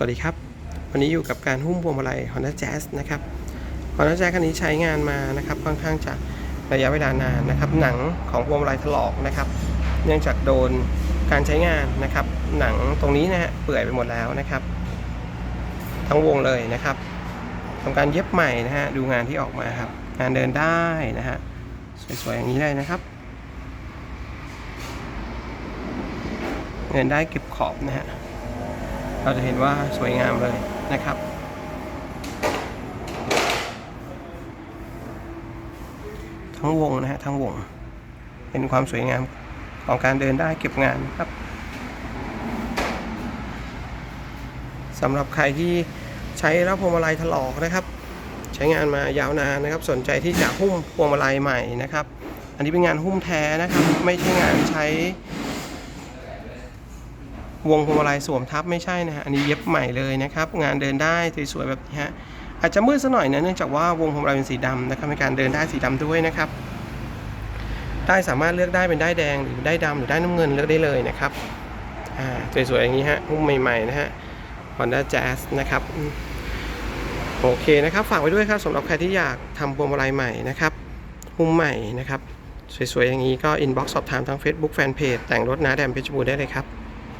สวัสดีครับ วันนี้อยู่กับการหุ้มพวงมาลัย Honda Jazz นะครับ Honda Jazz คันนี้ใช้งานมานะครับค่อนข้างจะระยะเวลานานนะครับหนังของพวงมาลัยถลอกนะครับ เนื่องจากโดนการใช้งานนะครับ หนังตรงนี้นะฮะเปื่อยไปหมดแล้วนะครับ ทั้งวงเลยนะครับทำการเย็บใหม่นะฮะดูงานที่ออกมาครับงานเดินได้นะฮะสวยๆอย่างนี้เลยนะครับเงินได้เก็บขอบนะฮะ เราจะเห็นว่าสวยงามเลยนะครับ ทั้งวงนะฮะทั้งวง เป็นความสวยงามของการเดินได้เก็บงานครับสำหรับใครที่ใช้แล้วพวงมาลัยถลอกนะครับ ใช้งานมายาวนานนะครับ สนใจที่จะหุ้มพวงมาลัยใหม่นะครับ อันนี้เป็นงานหุ้มแท้นะครับ ไม่ใช่งานใช้ วงพวงมาลัยสวมทับไม่ใช่นะฮะอันนี้เย็บใหม่เลยนะครับ งานเดินได้สวยๆแบบนี้ฮะอาจจะมืดซะหน่อยนะเนื่องจากว่าวงพวงมาลัยเป็นสีดำนะครับในการเดินได้สีดำด้วยนะครับได้สามารถเลือกได้เป็นได้แดงหรือได้ายดำหรือได้น้ำเงินเลือกได้เลยนะครับอ่าสวยๆอย่างนี้ฮะหุ้มใหม่ๆนะฮะ Honda Jazz นะครับโอเคนะครับ ฝากไว้ด้วยครับสำหรับใครที่อยากทำพวงมาลัยใหม่นะครับหุ้มใหม่นะครับ สวยๆอย่างนี้ก็ inbox สอบถามทาง Facebook Fanpage แต่งรถนาแดมเพชรบูรได้เลยครับ